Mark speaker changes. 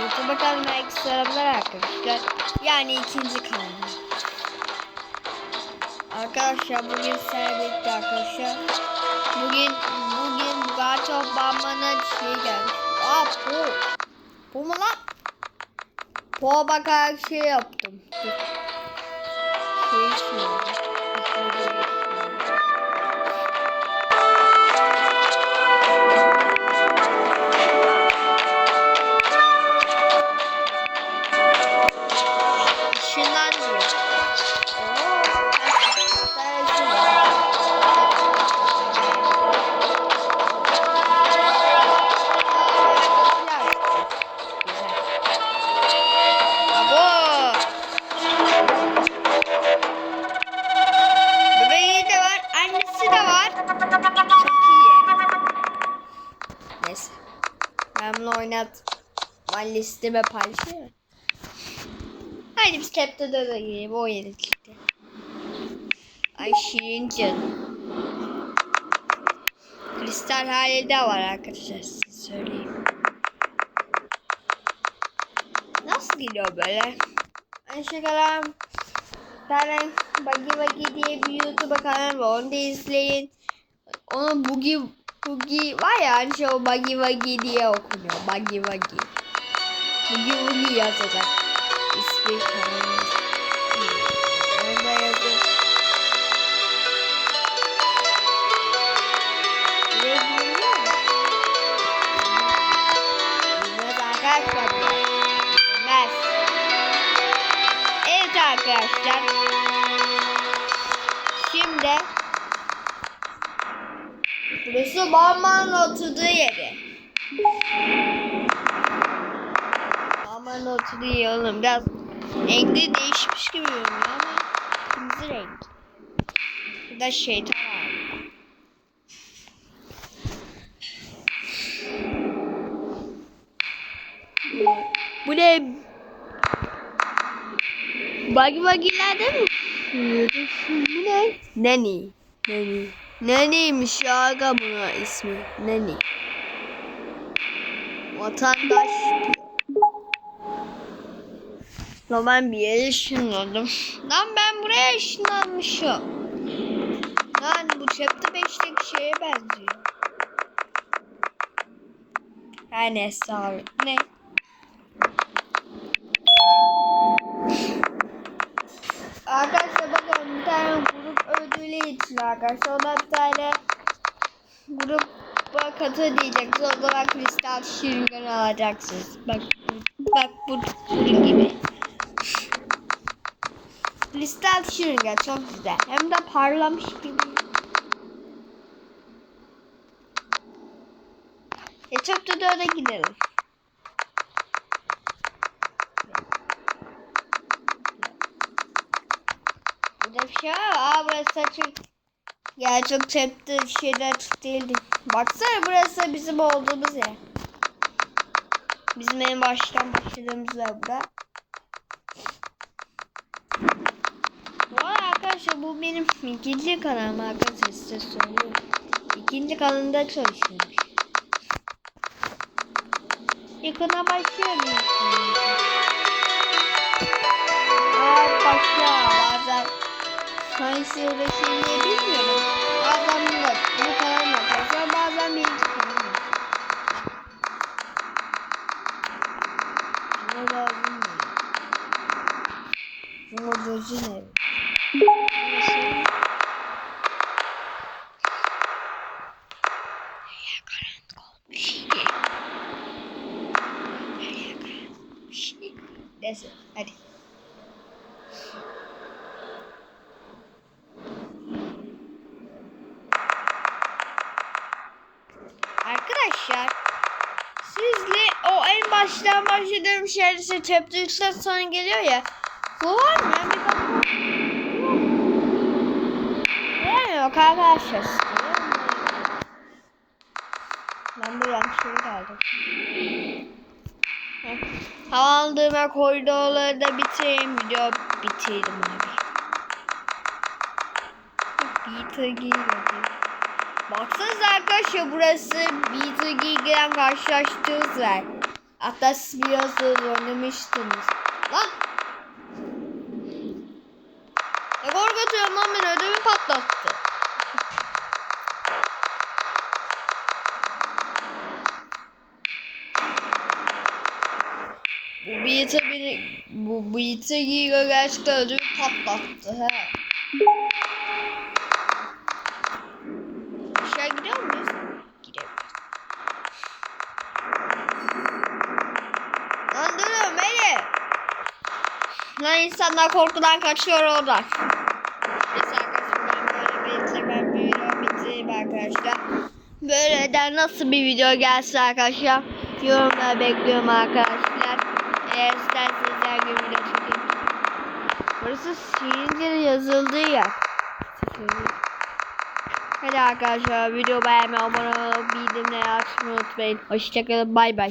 Speaker 1: YouTube'a kanalıma ekstralar arkadaşlar. Yani ikinci kanalım. Arkadaşlar bugün servetli arkadaşlar. Bugün bugün Gato Bamba'nın şey gelmiş. Aa bu. Bu mu lan? Po bakarak şey yaptım. Şey şey. Ben bunu oynat. Ben listeme paylaşıyorum. Haydi biz Captain Dodo girelim. O yeni çıktı. Ay şirin canım. Kristal hali de var arkadaşlar size söyleyeyim. Nasıl gidiyor böyle? Hoşçakalın. tane Bagi Bagi diye bir YouTube kanalı var. Onu da izleyin. Onu Bugi Bugi var ya hani şey o Bagi Bagi diye okunuyor. Bagi Bagi. Bugi Bugi yazacak. İsmi kanalı. Orada yazıyor. Evet arkadaşlar. Şimdi burası Barman'ın oturduğu yeri. Barman'ın oturduğu yeri oğlum. Biraz renkli değişmiş gibi görünüyor ama kırmızı renk. Burada şeytan var. Bu ne? Bagi bagilerde mi? Bu ne? Nani. Nani. Nani'ymiş ya aga buna ismi. Nani. Vatandaş. Lan ben bir yere ışınladım. Lan ben buraya ışınlanmışım. Lan bu chapter 5'teki şeye benziyor. Her neyse abi. Ne? Arkadaşlar ona bir tane gruba katı diyeceksiniz. O zaman kristal şırınganı alacaksınız. Bak bak bu bunun gibi. Kristal şırınga çok güzel. Hem de parlamış gibi. E çok da dörde gidelim. Bir şey var? Aa burası açık. Ya çok çepti şeyler açık. Baksana burası bizim olduğumuz yer. Bizim en baştan başladığımız yer burada. Bu arada arkadaşlar bu benim ikinci kanalım arkadaşlar size söylüyorum. İkinci kanalımda çalışıyorum. Yakına başlıyorum. Aa başla bazen hangisi uğraşayım diye bilmiyorum. Bazen bu, baştan başladığım işte chapter 3'ten sonra geliyor ya. Bu var mı? Bir bakın. Yani yok arkadaşlar. Ben bu yanlış yere geldim. Heh. Aldığıma koridorları da bitireyim. Video bitirdim abi. Peter Gilga'dı. Baksanıza arkadaşlar burası Peter Gilga'dan karşılaştığımız yer. Hatta siz da oynamıştınız. Lan! Ne korkutuyorum lan beni ödümü patlattı. Bu bıyıta beni bu bıyıta giyiyor gerçekten ödümü patlattı he. Lan insanlar korkudan kaçıyor oradan. Neyse ben böyle bir video bitireyim arkadaşlar. Böyle de nasıl bir video gelse arkadaşlar yorumlar bekliyorum arkadaşlar. Eğer isterseniz her gün video çekeyim. Burası Şirince'nin yazıldığı yer. Hadi arkadaşlar video beğenmeyi, abone olup bildirimleri açmayı unutmayın. Hoşçakalın bay bay.